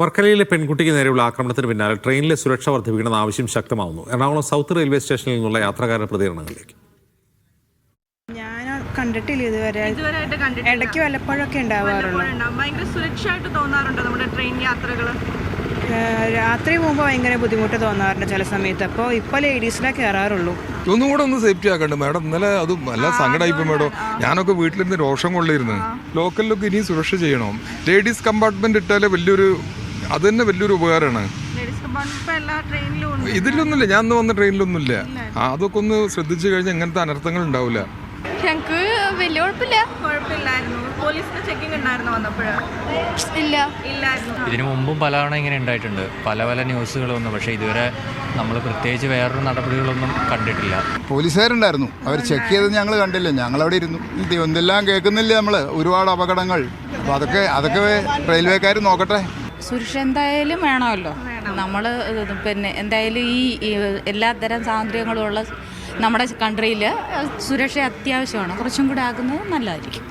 വർക്കലയിലെ പെൺകുട്ടിക്ക് നേരെയുള്ള ആക്രമണത്തിന് പിന്നാലെ ട്രെയിനിലെ സുരക്ഷ വർദ്ധിപ്പിക്കണമെന്ന ആവശ്യം ശക്തമാവുന്നു. എറണാകുളം സൗത്ത് റെയിൽവേ സ്റ്റേഷനിൽ നിന്നുള്ള യാത്രക്കാരുടെ പ്രതികരണങ്ങളിലേക്ക്. ഞാൻ കണ്ടിട്ടില്ല ഇതുവരെ. ഇതുവരെ കണ്ടിട്ടില്ല. ഇടയ്ക്ക് വല്ലപ്പോഴൊക്കെ ഉണ്ടാവാറുണ്ട്. ഭയങ്കര സുരക്ഷയായിട്ട് തോന്നാറുണ്ടോ നമ്മുടെ ട്രെയിൻ യാത്രകൾ രാത്രി പോകുമ്പോൾ ഭയങ്കര ബുദ്ധിമുട്ട് തോന്നാറുണ്ട് ചില സമയത്ത്. അപ്പോൾ ഇപ്പോൾ ലേഡീസിനെ കയറാറുള്ളൂ ഒന്നും കൂടെ ഒന്ന് സേഫ്റ്റി ആക്കണ്ട? മാഡം ഇന്നലെ അത് നല്ല സങ്കടമായിപ്പോ മാഡം. ഞാനൊക്കെ വീട്ടിലിരുന്ന് രോഷം കൊള്ളിരുന്നു ലോക്കലിലൊക്കെ ഇനിയും സുരക്ഷ ചെയ്യണം. ലേഡീസ് കമ്പാർട്ട്മെന്റ് ഇട്ടാലേ വലിയൊരു അത് തന്നെ വലിയൊരു ഉപകാരമാണ് ഇതിലൊന്നുമില്ല ഞാൻ വന്ന ട്രെയിനിലൊന്നുമില്ല അതൊക്കെ ഒന്ന് ശ്രദ്ധിച്ചു കഴിഞ്ഞാൽ ഇങ്ങനത്തെ അനർത്ഥങ്ങൾ ഉണ്ടാവില്ല ഞങ്ങൾക്ക് വലിയ കുഴപ്പമില്ല. കുഴപ്പമില്ലായിരുന്നു. ചെക്കിംഗ് ഉണ്ടായിരുന്നു വന്നപ്പോഴ്. ഇല്ല. ഇല്ലായിരുന്നു. ഇതിനു മുമ്പും പലതവണ ഇങ്ങനെ ഉണ്ടായിട്ടുണ്ട്. പല പല ന്യൂസുകൾ വന്നു. പക്ഷേ ഇതുവരെ നമ്മൾ പ്രത്യേകിച്ച് വേറൊരു നടപടികളൊന്നും കണ്ടിട്ടില്ല. പോലീസുകാരുണ്ടായിരുന്നു. അവർ ചെക്ക് ചെയ്തത് ഞങ്ങൾ കണ്ടില്ല. ഞങ്ങൾ അവിടെ ഇരുന്നു എന്തെല്ലാം കേൾക്കുന്നില്ല നമ്മൾ ഒരുപാട് അപകടങ്ങൾ. അപ്പോൾ അതൊക്കെ അതൊക്കെ റെയിൽവേക്കാർ നോക്കട്ടെ. സുരക്ഷ എന്തായാലും വേണമല്ലോ. നമ്മൾ പിന്നെ എന്തായാലും ഈ എല്ലാത്തരം സ്വാതന്ത്ര്യങ്ങളുള്ള നമ്മുടെ കൺട്രിയിൽ സുരക്ഷ അത്യാവശ്യമാണ്. കുറച്ചും കൂടെ ആക്കുന്നത് നല്ലതായിരിക്കും.